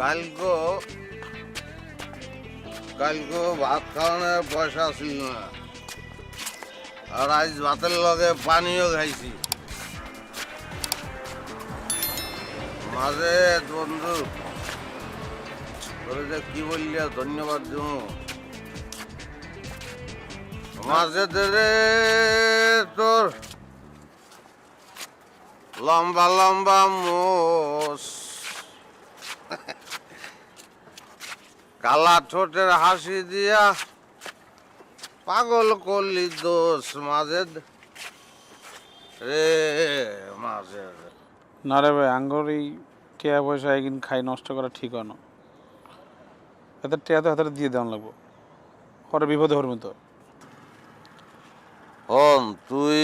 কালকে কালকে ভাত খাওয়ানোর পয়সা ছিল না। আর আজ ভাতের লগে পানিও খাইছি। মাঝে বন্ধু, তোরে যে কি বললি ধন্যবাদ দিব মাঝে ধরে তোর লম্বা লম্বা মোষ কালা ঠোঁটের হাসি দিয়া পাগল করলি দোষ মাঝে রে মাঝে না রে ভাই আঙ্গর এই টিয়া পয়সা একদিন খাই নষ্ট করা ঠিক হয় না। এত টিয়া তো হাতে দিয়ে দেওয়া লাগবো। পরে বিপদে হরবে তো। হন তুই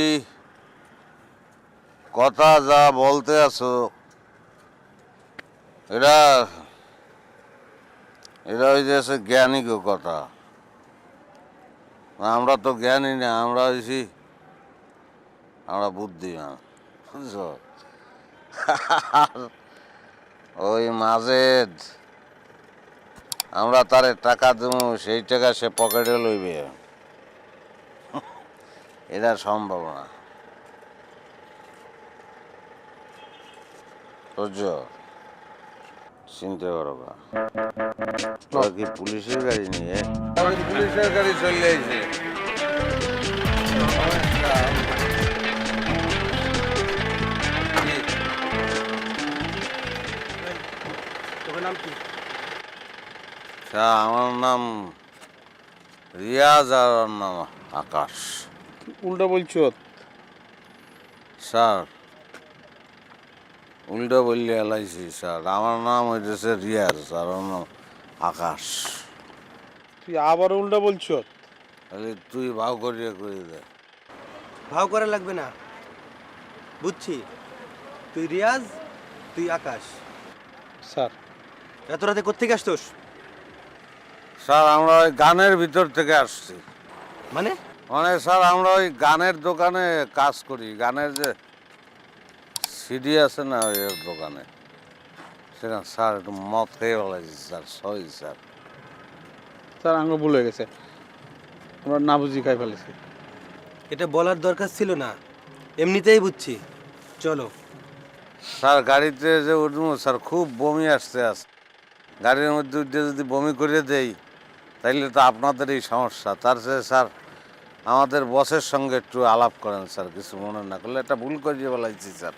কথা যা বলতে আছো এটা এটা ওই যে জ্ঞানী কথা। আমরা তো জ্ঞানী না, আমরা হয়েছি আমরা বুদ্ধিমান, বুঝছ? ওই মাঝে আমরা তারে টাকা দেবো, সেই টাকা সে পকেটে লইবে। এটা সম্ভব না। সহ্য চিনতে পারো না কি পুলিশের গাড়ি নিয়ে? পুলিশের গাড়ি চলে আইছে নাম কি? আমার নাম রিয়াজ আর নাম আকাশ। উল্টা বলছো? স্যার উল্টো বললে এলাইছি স্যার। আমার নাম হইতেছে রিয়াজ আর আকাশ। তুই আবার উল্টা বলছো? তাহলে তুই ভাও করিয়ে করে দে। ভাও করা লাগবে না। বুঝছি। তুই রিয়াজ তুই আকাশ। স্যার। এত রাতে কোথেকে আসতোস? স্যার আমরা ওই গানের ভিতর থেকে আসছি। মানে? মানে স্যার আমরা ওই গানের দোকানে কাজ করি। গানের যে সিডি আছে না ওই দোকানে? সেখানে স্যার একটু মদ খেয়ে ফেলাইছি স্যার সরি স্যার। স্যার আঙ্গ ভুল হয়ে গেছে। আমরা না বুঝি খাই ফেলেছি। এটা বলার দরকার ছিল না। এমনিতেই বুঝছি। চলো। স্যার গাড়িতে যে উঠবো স্যার খুব বমি আসতে আসে গাড়ির মধ্যে উঠে যদি বমি করে দেই তাইলে তো আপনাদেরই সমস্যা। তার চেয়ে স্যার আমাদের বসের সঙ্গে একটু আলাপ করেন স্যার কিছু মনে না করলে। একটা ভুল করিয়ে বলাইছি স্যার।